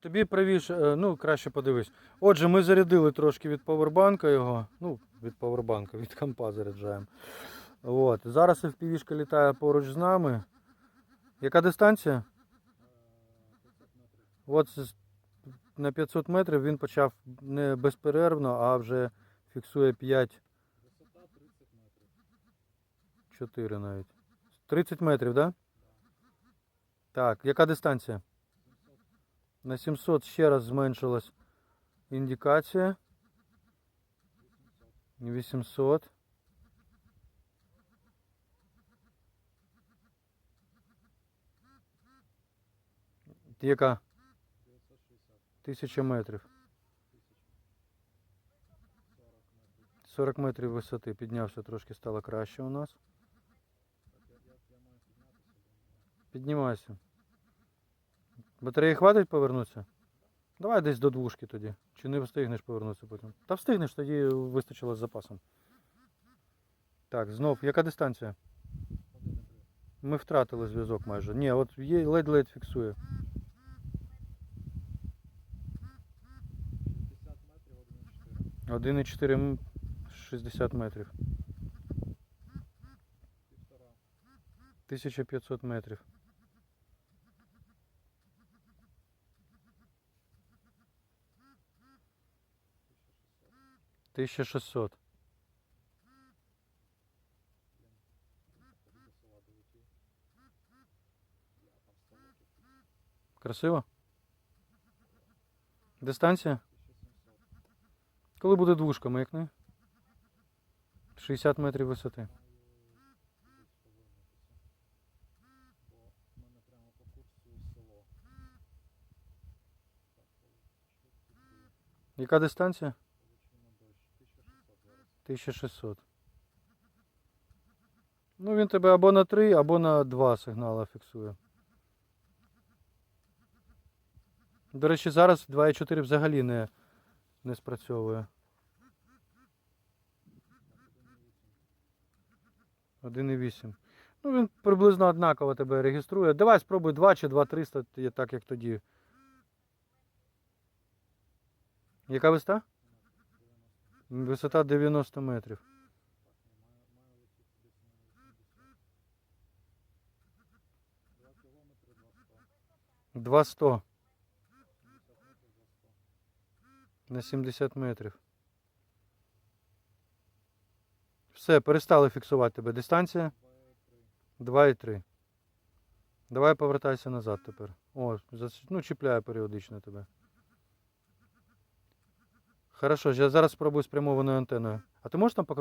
Тобі правіше, е, ну краще подивись. Отже, ми зарядили трошки від павербанка його. Ну, від павербанка, від компа заряджаємо. От. Зараз FPV-шка літає поруч з нами. Яка дистанція? От на 500 метрів він почав не безперервно, а вже фіксує 5. 4 навіть. 30 метрів, так? Да? Так, яка дистанція? На 700 ще раз зменшилась індикація. 800. Яка? 1000 метрів. 40 метрів висоти. Піднявся трошки, стало краще у нас. Піднімайся. Батареї хватить повернутися? Давай десь до двушки тоді. Чи не встигнеш повернутися потім? Та встигнеш, тоді вистачило з запасом. Так, знов, яка дистанція? Ми втратили зв'язок майже. Ні, от є ледь-ледь фіксує. 1,4 м- 60 метрів. 1500 метрів. Тисяча шестьсот. Красиво? Дистанція? Коли буде двушка, маякни? 60 метрів висоти. Яка дистанція? 1600. Ну він тебе або на 3, або на 2 сигнала фіксує. До речі, зараз 2.4 взагалі не, не спрацьовує. 1,8. Ну він приблизно однаково тебе реєструє. Давай спробуй 2 чи 2,300, так як тоді. Яка висота? Висота 90 метрів. Два сто. На 70 метрів. Все, перестали фіксувати тебе. Дистанція? 2,3. Давай повертайся назад тепер. О, ну чіпляє періодично тебе. Хорошо, я зараз спробую спрямованою антеною. А ти можеш там покрутити?